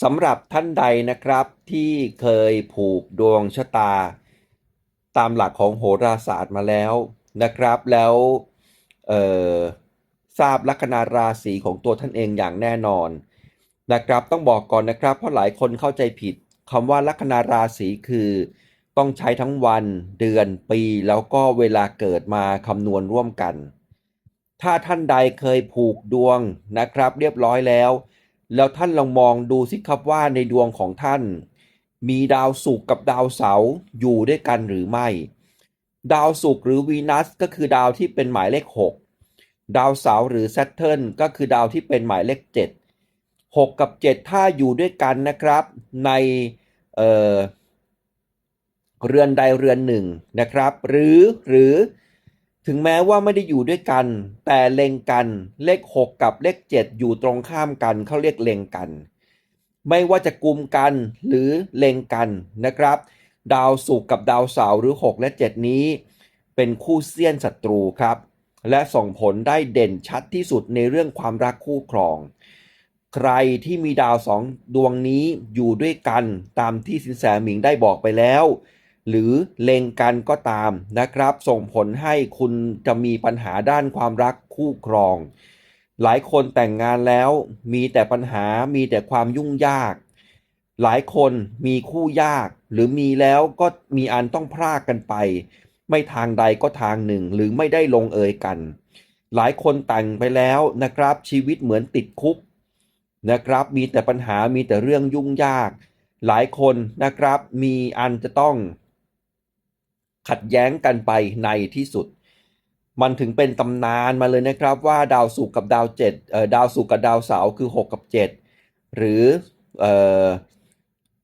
สำหรับท่านใดนะครับที่เคยผูกดวงชะตา ตามหลักของโหราศาสตร์มาแล้วนะครับ แล้วทราบลัคนาราศีของตัวท่านเองอย่างแน่นอนนะครับต้องบอกก่อนนะครับเพราะหลายคนเข้าใจผิดคำว่าลัคนาราศีคือ ต้องใช้ทั้งวันเดือนปีแล้วก็เวลาเกิดมาคำนวณร่วมกัน ถ้าท่านใดเคยผูกดวงนะครับ เรียบร้อยแล้ว แล้วท่านลองมองดูสิครับว่าในดวงของท่าน มีดาวศุกร์กับดาวเสาร์อยู่ด้วยกันหรือไม่ ดาวศุกร์หรือวีนัสก็คือดาวที่เป็นหมายเลข 6 ดาวเสาร์หรือ Saturn ก็คือดาวที่เป็นหมายเลข 7 6 กับ 7 ถ้าอยู่ด้วยกันนะครับในเเรือนใดเรือนหนึ่งนะครับ หรือหรือ ถึงแม้ว่าไม่ได้อยู่ด้วยกัน แต่เล็งกัน เลข 6 กับเลข 7 อยู่ตรงข้ามกันเขาเรียกเล็งกัน ไม่ว่าจะกุมกันหรือเล็งกันนะครับ ดาวศุกร์กับดาวเสาร์หรือ 6 และ 7 นี้ เป็นคู่เสี้ยนศัตรูครับ และส่งผลได้เด่นชัดที่สุดในเรื่องความรักคู่ครอง ใครที่มีดาวสองดวงนี้อยู่ด้วยกันตามที่สินแสหมิงได้บอกไปแล้ว หรือเลงกันก็ตามนะครับ ส่งผลให้คุณจะมีปัญหาด้านความรักคู่ครอง หลายคนแต่งงานแล้วมีแต่ปัญหามีแต่ความยุ่งยาก หลายคนมีคู่ยาก หรือมีแล้วก็มีอันต้องพรากกันไป ไม่ทางใดก็ทางหนึ่งหรือไม่ได้ลงเอยกัน หลายคนแต่งไปแล้วนะครับชีวิตเหมือนติดคุกนะครับมีแต่ปัญหามีแต่เรื่องยุ่งยาก หลายคนนะครับมีอันจะต้อง ขัดแย้งกันไปในที่สุด มันถึงเป็นตำนานมาเลยนะครับว่าดาวศุกร์กับดาวเจ็ดดาวศุกร์กับดาวเสาร์คือ 6 กับ 7 หรือ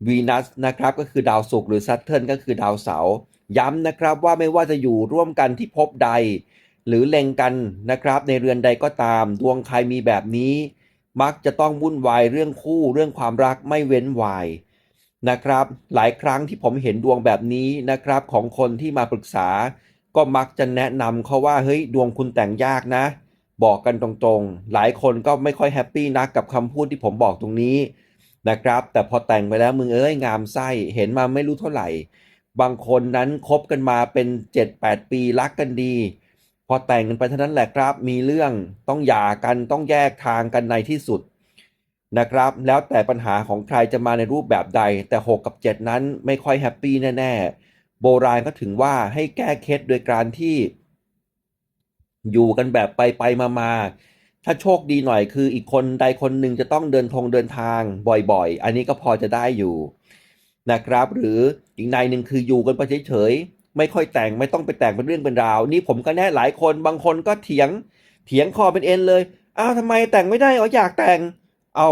วีนัสนะครับก็คือดาวศุกร์หรือ Saturn ก็คือดาวเสาร์ย้ำนะครับว่าไม่ว่าจะอยู่ร่วมกันที่ภพใด หรือเล็งกันนะครับในเรือนใดก็ตาม ดวงใครมีแบบนี้ มักจะต้องวุ่นวายเรื่องคู่เรื่องความรักไม่เว้นวาย นะครับ หลายครั้งที่ผมเห็นดวงแบบนี้นะครับ ของคนที่มาปรึกษา ก็มักจะแนะนำเขาว่าเฮ้ยดวงคุณแต่งยากนะ บอกกันตรงๆ หลายคนก็ไม่ค่อยแฮปปี้นักกับคำพูดที่ผมบอกตรงนี้นะครับ แต่พอแต่งไปแล้วมึงเอ้ยงามไส้เห็นมาไม่รู้เท่าไหร่ บางคนนั้นคบกันมาเป็น 7-8 ปีรักกันดี พอแต่งกันไปเท่านั้นแหละครับ มีเรื่องต้องหย่ากันต้องแยกทางกันในที่สุด นะครับ แล้วแต่ปัญหาของใครจะมาในรูปแบบใด แต่ 6 กับ 7 นั้นไม่ค่อยแฮปปี้แน่ ๆ โบราณก็ถึงว่าให้แก้เคล็ดโดยการที่ อยู่กันแบบไปไปมามาถ้าโชคดีหน่อยคืออีกคนใดคนหนึ่งจะต้องเดินทงเดินทางบ่อยๆ อันนี้ก็พอจะได้อยู่นะครับ หรืออีกนายหนึ่งคืออยู่กันไปเฉยๆไม่ค่อยแต่งไม่ต้องไปแต่งเป็นเรื่องเป็นราว นี่ผมก็แน่หลายคนบางคนก็เถียง เถียงคอเป็นเอ็นเลยอ้าวทำไมแต่งไม่ได้อ๋ออยากแต่ง เอา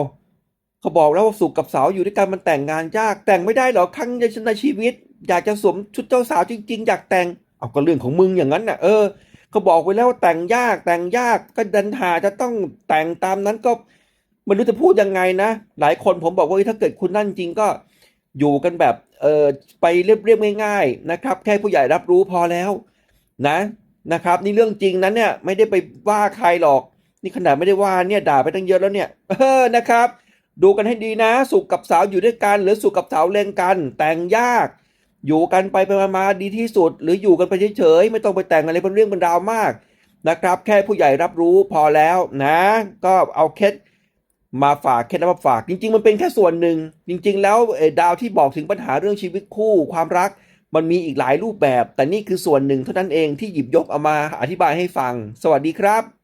เขาบอกแล้วว่าสุกร์กับสาร์อยู่ด้วยกันมันแต่งงานยาก แต่งไม่ได้หรอครั้งในชีวิต อยากจะสวมชุดเจ้าสาวจริง ๆ อยากแต่งเอาก็เรื่องของมึงอย่างนั้นน่ะเออเขาบอกไว้แล้วแต่งยากแต่งยากก็ดันหาจะต้องแต่งตามนั้นก็ไม่รู้จะพูดยังไงนะ หลายคนผมบอกว่าถ้าเกิดคุณนั่นจริงก็อยู่กันแบบเออไปเรียบๆง่าย ๆนะครับ แค่ผู้ใหญ่รับรู้พอแล้วนะนะครับ นี่เรื่องจริงนั้นเนี่ยไม่ได้ไปว่าใครหรอก นี่ขนาดไม่ได้ว่าเนี่ยด่าไปตั้งเยอะแล้วเนี่ยเออนะครับ ดูกันให้ดีนะ สุกกับสาวอยู่ด้วยกัน หรือสุกกับสาวเล่นกัน แต่งยาก อยู่กันไปไปมาดีที่สุด หรืออยู่กันไปเฉยๆไม่ต้องไปแต่งอะไรเป็นเรื่องเป็นราวมากนะครับ แค่ผู้ใหญ่รับรู้พอแล้วนะ ก็เอาเคล็ดมาฝากเคล็ดลับมาฝาก จริง ๆ มันเป็นแค่ส่วนหนึ่ง จริง ๆ แล้วดาวที่บอกถึงปัญหาเรื่องชีวิตคู่ความรักมันมีอีกหลายรูปแบบ แต่นี่คือส่วนหนึ่งเท่านั้นเองที่หยิบยกเอามาอธิบายให้ฟัง สวัสดีครับ